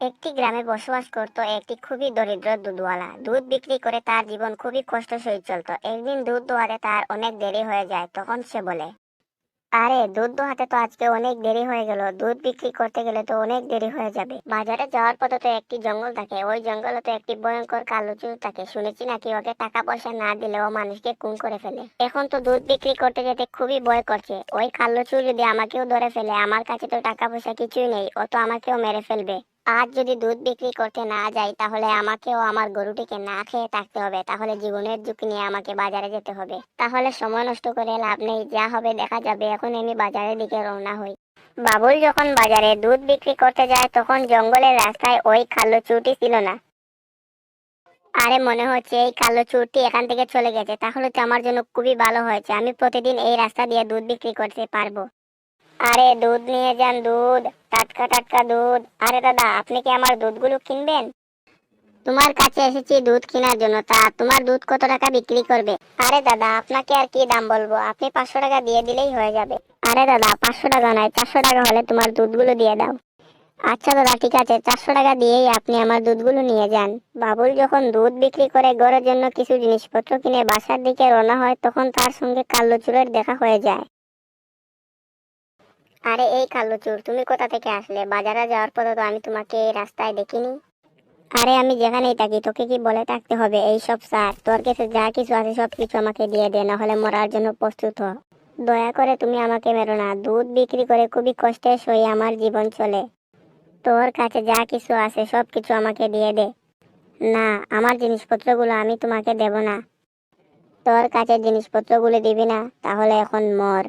একটি গ্রামে বসবাস করত একটি খুবই দরিদ্র দুধওয়ালা। দুধ বিক্রি করে তার জীবন খুবই কষ্ট সহিত চলত। একদিন দুধ দোয়াতে তার অনেক দেরি হয়ে যায়, তখন সে বলে, আরে, দুধ দোহাতে তো আজকে অনেক দেরি হয়ে গেল। দুধ বিক্রি করতে গেলে তো অনেক দেরি হয়ে যাবে। বাজারে যাওয়ার পথে তো একটি জঙ্গল থাকে। ওই জঙ্গলে তো একটি ভয়ঙ্কর কালো চুল থাকে। শুনেছি নাকি ওকে টাকা পয়সা না দিলে ও মানুষকে খুন করে ফেলে। এখন তো দুধ বিক্রি করতে যেতে খুবই ভয় করছে। ওই কালো চুল যদি আমাকেও ধরে ফেলে, আমার কাছে তো টাকা পয়সা কিছুই নেই। ও তো আমাকেও মেরে ফেলবে। আজ যদি দুধ বিক্রি করতে না যাই, তাহলে আমাকেও আমার গরুটিকে না খেয়ে থাকতে হবে। তাহলে জীবনের ঝুঁকি নিয়ে আমাকে বাজারে যেতে হবে। তাহলে সময় নষ্ট করে লাভ নেই, যা হবে দেখা যাবে। এখন আমি বাজারের দিকে রওনা হই। বাবুল যখন বাজারে দুধ বিক্রি করতে যায়, তখন জঙ্গলের রাস্তায় ওই কালো চুটি ছিল না। আরে, মনে হচ্ছে এই কালো চুরটি এখান থেকে চলে গেছে। তাহলে তো আমার জন্য খুবই ভালো হয়েছে। আমি প্রতিদিন এই রাস্তা দিয়ে দুধ বিক্রি করতে পারব। আরে দুধ নিয়ে যান দুধ, টাটকা টাটকা দুধ। আরে দাদা, আপনি কি আমার দুধগুলো কিনবেন? তোমার কাছে এসেছি দুধ কেনার জন্য, তা তোমার দুধ কত টাকা বিক্রি করবে? আরে দাদা, আপনাকে আর কি দাম বলব? আপনি পাঁচশো টাকা দিয়ে দিলেই হয়ে যাবে। আরে দাদা, পাঁচশো টাকা নয়, চারশো টাকা হলে তোমার দুধগুলো দিয়ে দাও। আচ্ছা দাদা, ঠিক আছে, চারশো টাকা দিয়েই আপনি আমার দুধগুলো নিয়ে যান। বাবুল যখন দুধ বিক্রি করে ঘরের জন্য কিছু জিনিসপত্র কিনে বাসার দিকে রওনা হয়, তখন তার সঙ্গে কাল্লো চুরের দেখা হয়ে যায়। আরে এই কাল্লো চুর, তুমি কোথা থেকে আসলে? বাজারে যাওয়ার পথে তো আমি তোমাকে এই রাস্তায় দেখিনি। আরে আমি যেখানেই থাকি, তোকে কি বলে থাকতে হবে? এই সব স্যার, তোর কাছে যা কিছু আছে সব কিছু আমাকে দিয়ে দে, নাহলে মরার জন্য প্রস্তুত হ। দয়া করে তুমি আমাকে মেরো না। দুধ বিক্রি করে খুবই কষ্টে সই আমার জীবন চলে। তোর কাছে যা কিছু আছে সব কিছু আমাকে দিয়ে দে। না, আমার জিনিসপত্রগুলো আমি তোমাকে দেব না। তোর কাছে জিনিসপত্রগুলো দিবি না, তাহলে এখন মর।